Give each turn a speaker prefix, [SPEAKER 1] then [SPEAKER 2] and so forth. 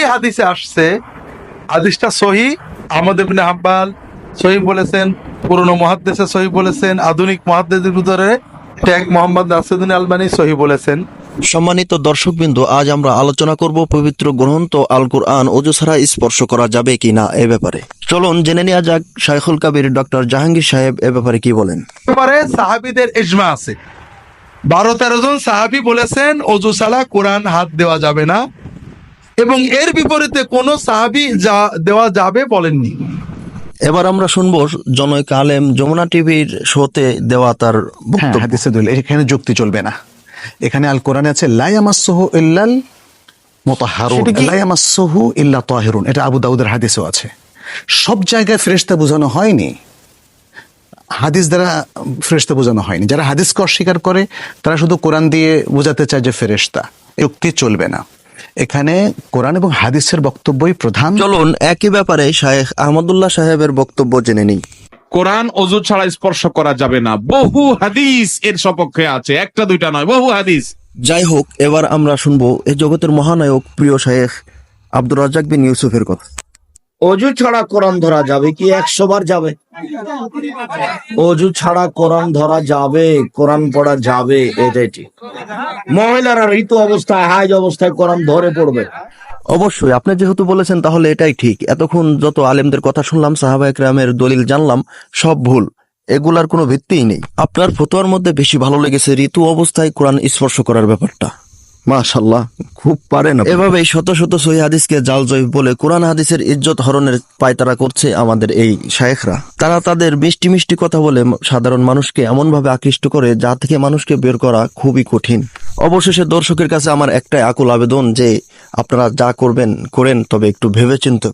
[SPEAKER 1] এই হাদিসে আসছে হাদিসটা সহি আহমদ ইবনে হাব্বাল সহি বলেছেন পুরনো মহাদ্দেশে সহি বলেছেন আধুনিক মহাদ্দেশের ভিতরে শেখ মোহাম্মদ নাসিরুদ্দিন আলবানী সহি বলেছেন।
[SPEAKER 2] সম্মানিত দর্শকবৃন্দ আজ আমরা আলোচনা করব পবিত্র গ্রন্থ আল কুরআন অজু ছাড়া স্পর্শ করা যাবে কি না এ ব্যাপারে। চলুন জেনে নেওয়া যাক শাইখুল কাবির ডক্টর জাহাঙ্গীর সাহেব এ ব্যাপারে কি বলেন।
[SPEAKER 1] ব্যাপারে সাহাবিদের ইজমা আছে। বারো তেরো জন সাহাবি বলেছেন অজু ছাড়া কোরআন হাত দেওয়া যাবে না। এবং এর বিপরীতে কোন সাহাবি যা দেওয়া যাবে বলেননি।
[SPEAKER 2] এবার আমরা শুনব জনৈক আলেম যমুনা টিভির শোতে দেওয়া তার
[SPEAKER 3] হ্যাঁ
[SPEAKER 2] বক্তব্য।
[SPEAKER 3] এখানে যুক্তি চলবে না। এখানে আল কোরআনে আছে লায়ামাসসুহু ইল্লাল মুতাহহারুন
[SPEAKER 1] সেটা
[SPEAKER 3] ইল্লা তাহিরুন। এটা আবু দাউদের হাদিসেও আছে। সব জায়গায় ফেরেশতা বোঝানো হয়নি। হাদিস দ্বারা ফেরেশতা বোঝানো হয়নি। যারা হাদিসকে অস্বীকার করে তারা শুধু কোরআন দিয়ে বোঝাতে চায় যে ফেরেশতা। যুক্তি চলবে না। এখানে কোরআন এবং হাদিসের বক্তব্যই প্রধান।
[SPEAKER 2] চলুন একই ব্যাপারে শাহেখ আহমদুল্লাহ সাহেবের বক্তব্য জেনে নিই।
[SPEAKER 4] কোরআন অজু ছাড়া স্পর্শ করা যাবে না। বহু হাদিস এর সপক্ষে আছে। একটা দুইটা নয় বহু হাদিস।
[SPEAKER 2] যাই হোক এবার আমরা শুনব এই জগতের মহানায়ক প্রিয় শাহেখ আব্দুর রাজ্জাক বিন ইউসুফের কথা।
[SPEAKER 5] অজু ছাড়া কোরআন ধরা যাবে কি? একশো বার যাবে। অজু ছাড়া কোরআন ধরা যাবে, কোরআন পড়া যাবে, এটাই ঠিক। মহিলারা ঋতু অবস্থায়, হাইজ অবস্থায় কোরআন ধরে পড়বে।
[SPEAKER 2] অবশ্যই, আপনি যেহেতু বলেছেন তাহলে এটাই ঠিক। এতক্ষণ যত আলেমদের কথা শুনলাম সাহাবা একরামের দলিল জানলাম, সব ভুল। এগুলার কোনো ভিত্তিই নেই। আপনার ফতোয়ার মধ্যে বেশি ভালো লেগেছে ঋতু অবস্থায় কোরআন স্পর্শ করার ব্যাপারটা। মাশাল্লাহ খুব পারেন এভাবেই শত শত সহি হাদিসকে জাল জয় বলে কোরআন হাদিসের ইজ্জত হরণের পায়তারা করছে আমাদের এই শায়েখরা। তারা তাদের মিষ্টি মিষ্টি কথা বলে সাধারণ মানুষকে এমন ভাবে আকৃষ্ট করে যা থেকে মানুষকে বের করা খুবই কঠিন। অবশেষে দর্শকের কাছে আমার একটাই আকুল আবেদন যে আপনারা যা করবেন, করেন, তবে একটু ভেবেচিন্তে